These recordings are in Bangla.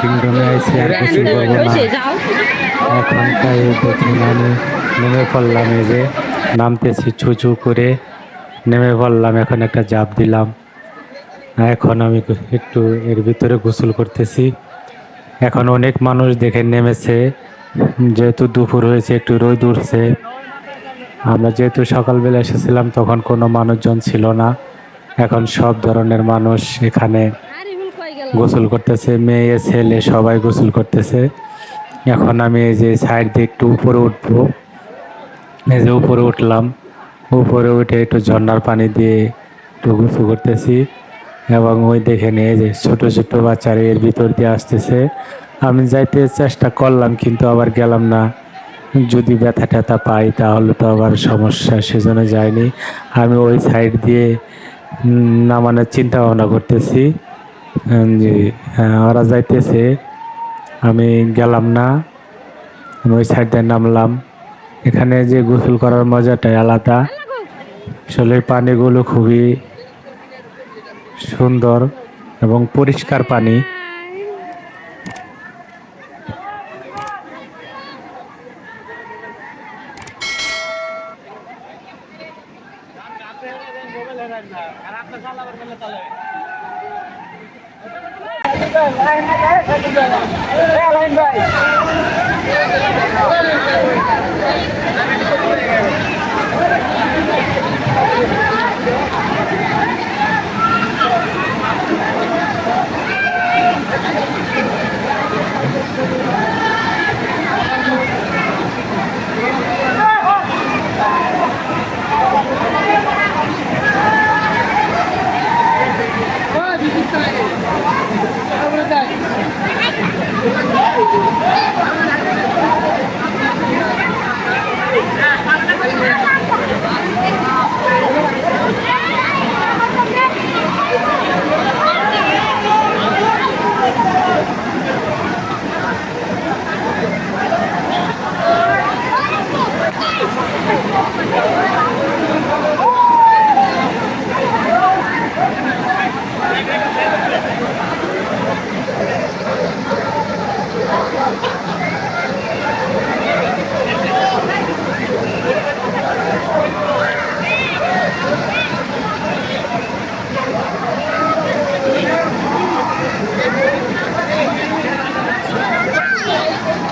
কিংডমে আইসি আর কিছু না। এখনকার দেখুন আমি নেমে পড়লাম এই যে নামতেছি ছুচু করে নেমে পড়লাম এখন একটা জাপ দিলাম। এখন আমি একটু এর ভিতরে গোসল করতেছি। এখন অনেক মানুষ দেখে নেমেছে যেহেতু দুপুর হয়েছে একটু রোদ উঠছে। আমরা যেহেতু সকালবেলা এসেছিলাম তখন কোনো মানুষজন ছিল না। এখন সব ধরনের মানুষ এখানে গোসল করতেছে, মেয়ে, ছেলে সবাই গোসল করতেছে। এখন আমি এই যে সাইড দিয়ে একটু উপরে উঠবো। এই যে উপরে উঠলাম, উপরে উঠে একটু ঝর্নার পানি দিয়ে একটু গোসল করতেছি এবং ওই দেখে নিয়ে যে ছোট ছোট বাচ্চারা এর ভিতর দিয়ে আসতেছে। আমি যাইতে চেষ্টা করলাম কিন্তু আবার গেলাম না। যদি ব্যথা ট্যাথা পাই তাহলে তো আবার সমস্যা, সেজন্য যায়নি আমি ওই সাইড দিয়ে নামানোর চিন্তা ভাবনা করতেছি। যে হ্যাঁ, ওরা যাইতেছে। আমি গেলাম না। আমি ওই সাইড নামলাম। এখানে যে গোসল করার মজাটাই আলাদা। আসলে পানিগুলো খুবই সুন্দর এবং পরিষ্কার পানি। ভাই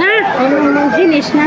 না অন্য জিনিস না।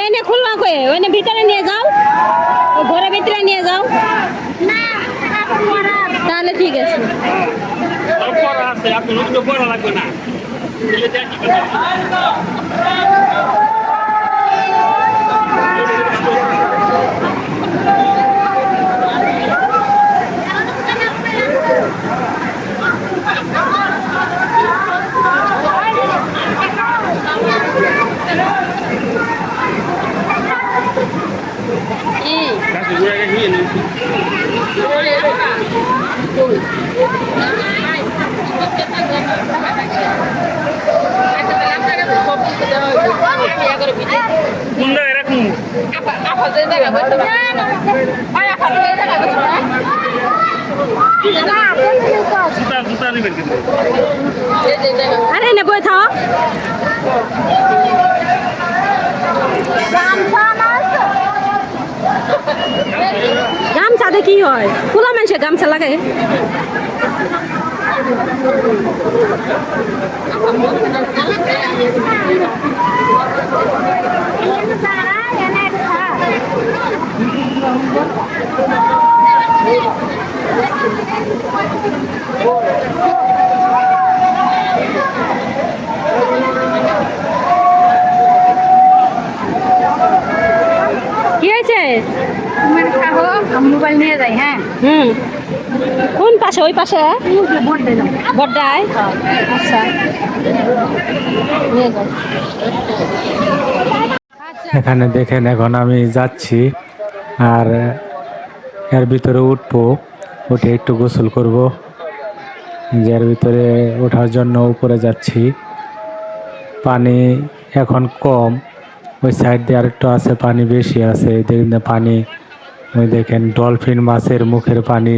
এনে খুলনা কয়ে ওইনে ভিতরে নিয়ে যাও ও ঘরের ভিতরে নিয়ে যাও তাহলে ঠিক আছে। না এগুলো দেখি কথা। কাছে ঘুরে গেছি কোন জায়গায় রাখুন জুতা জুতা নেবেন কিন্তু। আরে এনে বই থাও। গামছাতে কি হয়? খোলা মানুষে গামছা লাগে। কি হয়েছে তুমি খাব মোবাইল নিয়ে যাই হ্যাঁ হুম। কোন পাশে? ওই পাশে? বড্ডায় আচ্ছা। এখানে দেখেন, এখন আমি যাচ্ছি আর এর ভিতরে উঠবো। উঠে একটু গোসল করব। যার ভিতরে ওঠার জন্য উপরে যাচ্ছি। পানি এখন কম। ওই সাইড দিয়ে আরেকটু আছে, পানি বেশি আছে। দেখেন পানি ওই দেখেন, ডলফিন মাছের মুখের পানি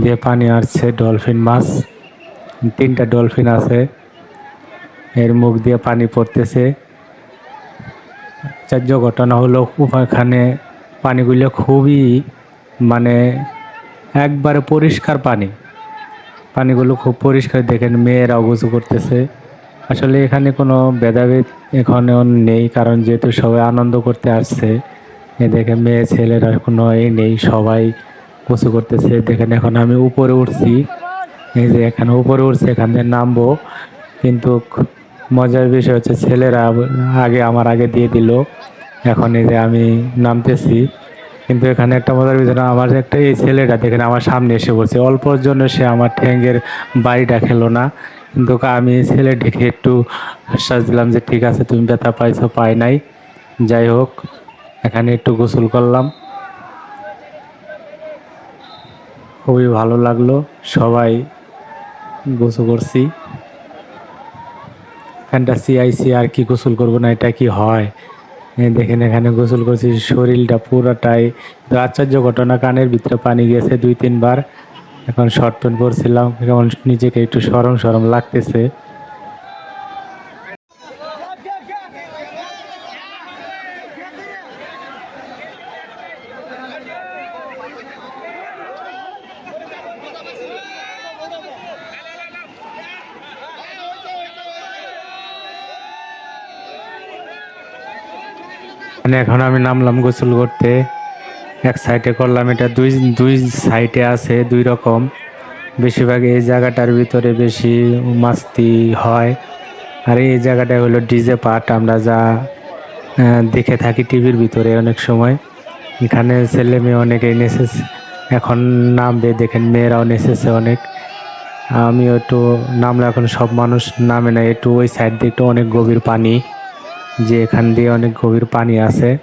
দিয়ে পানি আসছে ডলফিন মাছ। তিনটা ডলফিন আছে, এর মুখ দিয়ে পানি পড়তেছে। আশ্চর্য ঘটনা হলো, ওখানে পানিগুলো খুবই মানে একবারে পরিষ্কার পানি। পানিগুলো খুব পরিষ্কার, দেখেন মেয়েরাও গোসু করতেছে। আসলে এখানে কোনো ভেদাভেদ এখানেও নেই, কারণ যেহেতু সবাই আনন্দ করতে আসছে এ দেখে মেয়ে, ছেলেরা কোনো নেই, সবাই গোসু করতেছে। দেখেন এখন আমি উপরে উঠছি। এই যে এখানে উপরে উঠছে, এখান থেকে নামবো। কিন্তু মজার বিষয় হচ্ছে ছেলেরা আগে আমার আগে দিয়ে দিল। এখন এই যে আমি নামতেছি। কিন্তু এখানে একটা মজার বিষয় আমার একটা এই ছেলেটা দেখেন আমার সামনে এসে বলছে অল্পর জন্য সে আমার ঠ্যাঙ্গের বাড়িটা খেলো না। কিন্তু আমি ছেলে ডেকে একটু আশ্বাস দিলাম যে, ঠিক আছে, তুমি ব্যথা পাইছো পাই নাই। যাই হোক। এখানে একটু গোসল করলাম। খুবই ভালো লাগল, সবাই গোসল করছি। এখানটা সিআইসি আর কি গোসল করব না, এটা কি হয়? দেখেন এখানে গোসল করছি, শরীরটা পুরোটাই আশ্চর্য ঘটনা, কানের ভিতরে পানি গেছে দুই তিনবার। এখন শর্ট প্যান্ট পরছিলাম কেমন নিজেকে একটু সরম সরম লাগতেছে। মানে এখন আমি নামলাম গোসল করতে। এক সাইডে করলাম, এটা দুই দুই সাইডে আছে, দুই রকম। বেশিরভাগ এই জায়গাটার ভিতরে বেশি মাস্তি হয়। আর এই জায়গাটা হলো ডিজে পার্ট, আমরা যা দেখে থাকি টিভির ভিতরে অনেক সময়। এখানে ছেলে মেয়ে অনেকেই নেচেছে এখন নামবে, দেখেন মেয়েরাও নেচেছে অনেক। আমিও একটু, নামলে এখন সব মানুষ নামে না, একটু ওই সাইড দিয়ে একটু অনেক গভীর পানি। যে এখান দিয়ে অনেক গভীর পানি আছে।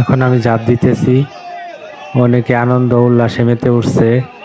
এখন আমি ঝাঁপ দিতেছি। অনেকে আনন্দ, উল্লাসে মেতে উঠছে।